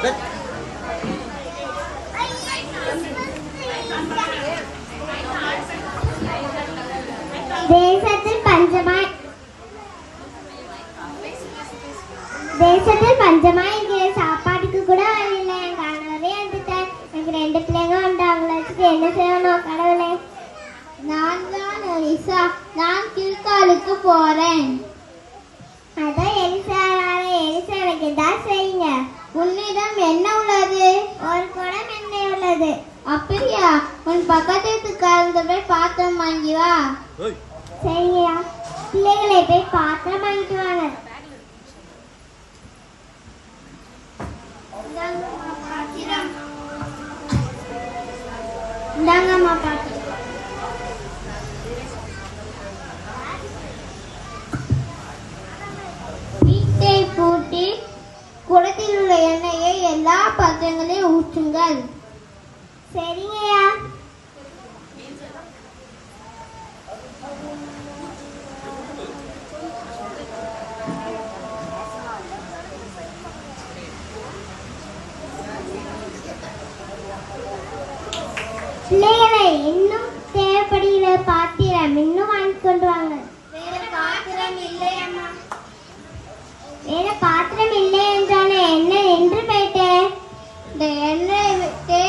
தேசத்தில் பஞ்சமாய். தேசத்தில் பஞ்சமாய் இருக்கிற சாப்பாட்டுக்கு கூட வழி இல்லை. என் கணவரே வந்துட்டேன் எனக்கு ரெண்டு பிள்ளைங்க உண்டு. அவங்கள வச்சுட்டு என்ன செய்யணும் கடவுளே? நான் தான் நான் கில்காலுக்கு போறேன். உன்னிடம் என்ன உள்ளது? ஒரு குடம் எண்ணெய் உள்ளது. அப்படியா? உன் பக்கத்து வீட்டுக்காரங்க போய் பாத்திரம் வாங்கி வா. சரிங்கய்யா. பிள்ளைகளை போய் பாத்திரம் வாங்கிட்டு வாங்க. இந்தாங்கம்மா பாத்திரம். குடத்தில் உள்ள எண்ணெயை எல்லா பாத்திரங்களையும் ஊற்றுங்கள். சரிங்கய்யா. பிள்ளைகளை இன்னும் தேவைப்படுகிற பாத்திரம் இன்னும் வாங்கி கொண்டு வாங்க வேற பாத்திரம் இல்லை அம்மா வேற பாத்திரம் இல்லை என்றானே என்ன நின்று போயிட்டேன் இந்த எண்ணெயை விட்டு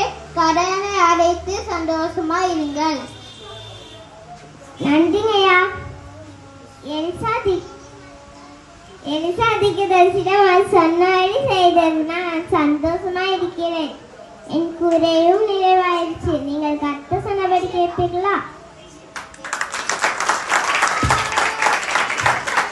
அடைத்து சந்தோஷமா இருங்கள். நன்றிங்கய்யா. எலிசா தி எலிசா திக்கதரிசிடம் அவர் சொன்னபடி செய்ததுனா நான் சந்தோஷமா இருக்கிறேன். என் குறையும் நிறைவாயிருச்சு.